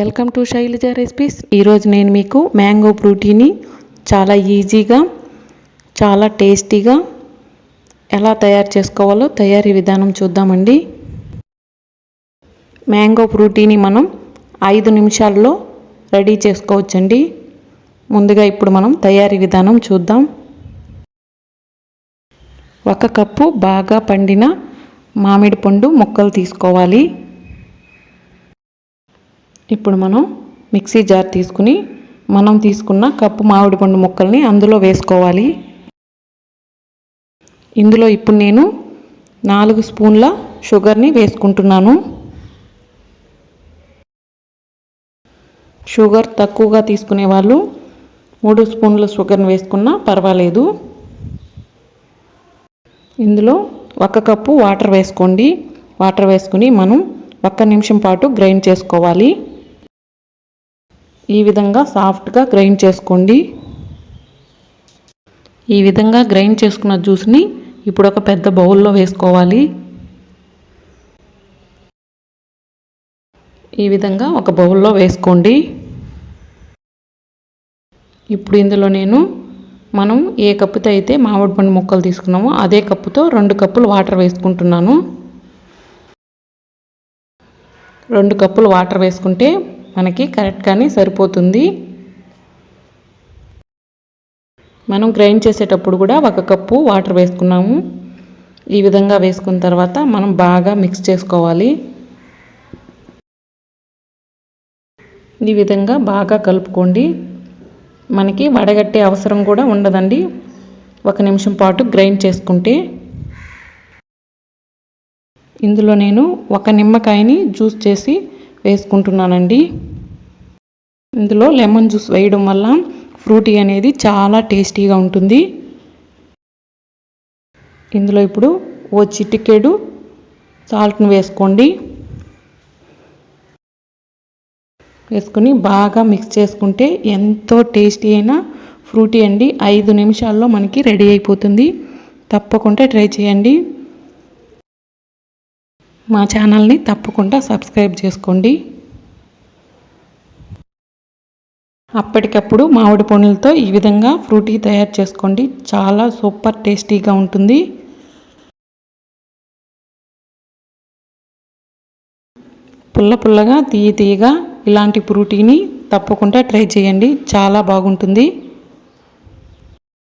Welcome to Shailaja recipes. ఈరోజు నేను మీకు మ్యాంగో ఫ్రూటీని చాలా ఈజీగా చాలా టేస్టీగా ఎలా తయారు చేసుకోవాలో తయారీ విధానం చూద్దామండి. మ్యాంగో ఫ్రూటీని మనం ఐదు నిమిషాల్లో రెడీ చేసుకోవచ్చండి. ముందుగా ఇప్పుడు మనం తయారీ విధానం చూద్దాం. ఒక కప్పు బాగా పండిన మామిడి పండు ముక్కలు తీసుకోవాలి. ఇప్పుడు మనం మిక్సీ జార్ తీసుకుని మనం తీసుకున్న కప్పు మామిడి పండు ముక్కల్ని అందులో వేసుకోవాలి. ఇందులో ఇప్పుడు నేను నాలుగు స్పూన్ల షుగర్ని వేసుకుంటున్నాను. షుగర్ తక్కువగా తీసుకునే వాళ్ళు మూడు స్పూన్ల షుగర్ని వేసుకున్నా పర్వాలేదు. ఇందులో ఒక కప్పు వాటర్ వేసుకోండి. వాటర్ వేసుకుని మనం ఒక్క నిమిషం పాటు గ్రైండ్ చేసుకోవాలి. ఈ విధంగా సాఫ్ట్గా గ్రైండ్ చేసుకోండి. ఈ విధంగా గ్రైండ్ చేసుకున్న జ్యూస్ని ఇప్పుడు ఒక పెద్ద బౌల్లో వేసుకోవాలి. ఈ విధంగా ఒక బౌల్లో వేసుకోండి. ఇప్పుడు ఇందులో నేను మనం ఏ కప్పుతో అయితే మామిడి పండు ముక్కలు తీసుకున్నామో అదే కప్పుతో రెండు కప్పులు వాటర్ వేసుకుంటున్నాను. రెండు కప్పులు వాటర్ వేసుకుంటే మనకి కరెక్ట్గానే సరిపోతుంది. మనం గ్రైండ్ చేసేటప్పుడు కూడా ఒక కప్పు వాటర్ వేసుకున్నాము. ఈ విధంగా వేసుకున్న తర్వాత మనం బాగా మిక్స్ చేసుకోవాలి. ఈ విధంగా బాగా కలుపుకోండి. మనకి వడగట్టే అవసరం కూడా ఉండదండి. ఒక నిమిషం పాటు గ్రైండ్ చేసుకుంటే. ఇందులో నేను ఒక నిమ్మకాయని జ్యూస్ చేసి వేసుకుంటున్నానండి. ఇందులో లెమన్ జ్యూస్ వేయడం వల్ల ఫ్రూటీ అనేది చాలా టేస్టీగా ఉంటుంది. ఇందులో ఇప్పుడు ఓ చిటికెడు సాల్ట్ని వేసుకోండి. వేసుకుని బాగా మిక్స్ చేసుకుంటే ఎంతో టేస్టీ అయిన ఫ్రూటీ అండి. ఐదు నిమిషాల్లో మనకి రెడీ అయిపోతుంది. తప్పకుండా ట్రై చేయండి. మా ఛానల్ని తప్పకుండా సబ్స్క్రైబ్ చేసుకోండి. అప్పటికప్పుడు మామిడి పండ్లతో ఈ విధంగా ఫ్రూటీ తయారు చేసుకోండి. చాలా సూపర్ టేస్టీగా ఉంటుంది. పుల్ల పుల్లగా తీయ తీయగా ఇలాంటి ఫ్రూటీని తప్పకుండా ట్రై చేయండి. చాలా బాగుంటుంది.